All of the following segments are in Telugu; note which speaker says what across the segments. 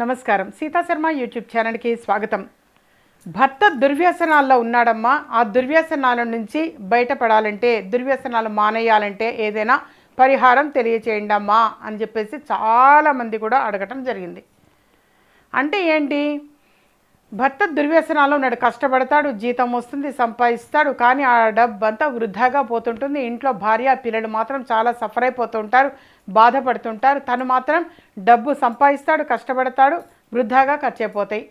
Speaker 1: నమస్కారం. సీతా శర్మ యూట్యూబ్ ఛానల్కి స్వాగతం. భర్త దుర్వ్యసనాల్లో ఉన్నాడమ్మా. ఆ దుర్వ్యసనాల నుంచి బయటపడాలంటే దుర్వ్యసనాలు మానేయాలంటే ఏదైనా పరిహారం తెలియచేయండి అమ్మా అని చెప్పేసి చాలామంది కూడా అడగటం జరిగింది. అంటే ఏంటి? భర్త దుర్వ్యసనాల్లో ఉన్నాడు కష్టపడతాడు జీతం వస్తుంది సంపాదిస్తాడు కానీ ఆ డబ్బు అంతా పోతుంటుంది. ఇంట్లో భార్య పిల్లలు మాత్రం చాలా సఫర్ అయిపోతుంటారు బాధపడుతుంటారు. తను మాత్రం డబ్బు సంపాదిస్తాడు కష్టపడతాడు వృధాగా ఖర్చు అయిపోతాయి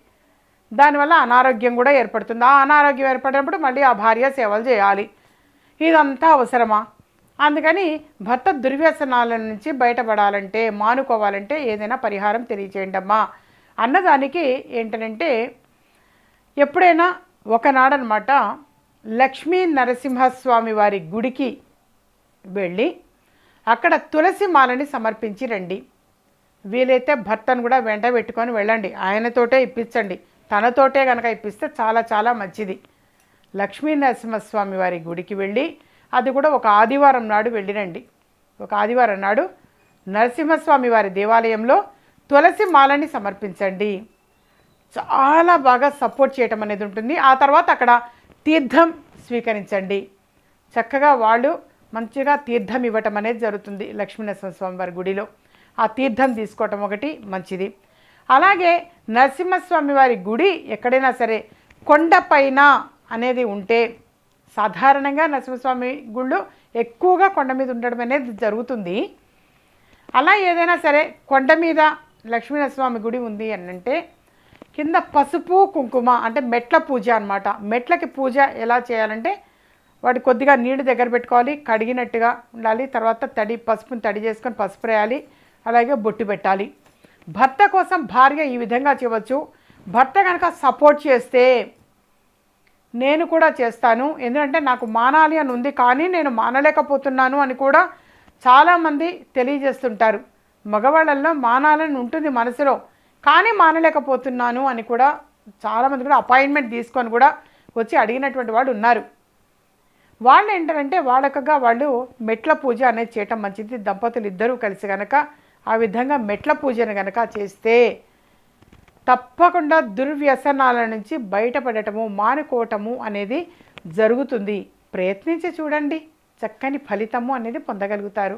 Speaker 1: దానివల్ల అనారోగ్యం కూడా ఏర్పడుతుంది. ఆ అనారోగ్యం ఏర్పడినప్పుడు మళ్ళీ ఆ భార్య సేవలు చేయాలి. ఇదంతా అవసరమా? అందుకని భర్త దుర్వ్యసనాల నుంచి బయటపడాలంటే మానుకోవాలంటే ఏదైనా పరిహారం తెలియచేయండి అమ్మా అన్నదానికి ఏంటంటే ఎప్పుడైనా ఒకనాడనమాట లక్ష్మీ నరసింహస్వామి వారి గుడికి వెళ్ళి అక్కడ తులసి మాలని సమర్పించి రండి. వీలైతే భర్తను కూడా వెంట పెట్టుకొని వెళ్ళండి. ఆయనతోటే ఇప్పించండి. తనతోటే కనుక ఇప్పిస్తే చాలా చాలా మంచిది. లక్ష్మీ నరసింహస్వామి వారి గుడికి వెళ్ళి అది కూడా ఒక ఆదివారం నాడు వెళ్ళిరండి. ఒక ఆదివారం నాడు నరసింహస్వామి వారి దేవాలయంలో తులసి మాలని సమర్పించండి. చాలా బాగా సపోర్ట్ చేయటం అనేది ఉంటుంది. ఆ తర్వాత అక్కడ తీర్థం స్వీకరించండి. చక్కగా వాళ్ళు మంచిగా తీర్థం ఇవ్వటం అనేది జరుగుతుంది లక్ష్మీనరసింహ స్వామి వారి గుడిలో. ఆ తీర్థం తీసుకోవటం ఒకటి మంచిది. అలాగే నరసింహస్వామి వారి గుడి ఎక్కడైనా సరే కొండపైన అనేది ఉంటే సాధారణంగా నరసింహస్వామి గుళ్ళు ఎక్కువగా కొండ మీద ఉండడం అనేది జరుగుతుంది. అలా ఏదైనా సరే కొండ మీద లక్ష్మీనరస్వామి గుడి ఉంది అని అంటే కింద పసుపు కుంకుమ అంటే మెట్ల పూజ అన్నమాట. మెట్లకి పూజ ఎలా చేయాలంటే వాటి కొద్దిగా నీళ్ళు దగ్గర పెట్టుకోవాలి కడిగినట్టుగా ఉండాలి తర్వాత తడి పసుపుని తడి చేసుకొని పసుపు వేయాలి అలాగే బొట్టు పెట్టాలి. భర్త కోసం భార్య ఈ విధంగా చేయవచ్చు. భర్త కనుక సపోర్ట్ చేస్తే నేను కూడా చేస్తాను. ఎందుకంటే నాకు మానాలి అని ఉంది కానీ నేను మానలేకపోతున్నాను అని కూడా చాలామంది తెలియజేస్తుంటారు. మగవాళ్ళల్లో మానాలని ఉంటుంది మనసులో. కానీ మానలేకపోతున్నాను అని కూడా చాలామంది కూడా అపాయింట్మెంట్ తీసుకొని కూడా వచ్చి అడిగినటువంటి వాళ్ళు ఉన్నారు. వాళ్ళు ఏంటంటే వాళ్ళకగా వాళ్ళు మెట్ల పూజ అనేది చేయటం మంచిది. దంపతులు ఇద్దరూ కలిసి కనుక ఆ విధంగా మెట్ల పూజను కనుక చేస్తే తప్పకుండా దుర్వ్యసనాల నుంచి బయటపడటము మానుకోవటము అనేది జరుగుతుంది. ప్రయత్నించి చూడండి. చక్కని ఫలితము అనేది పొందగలుగుతారు.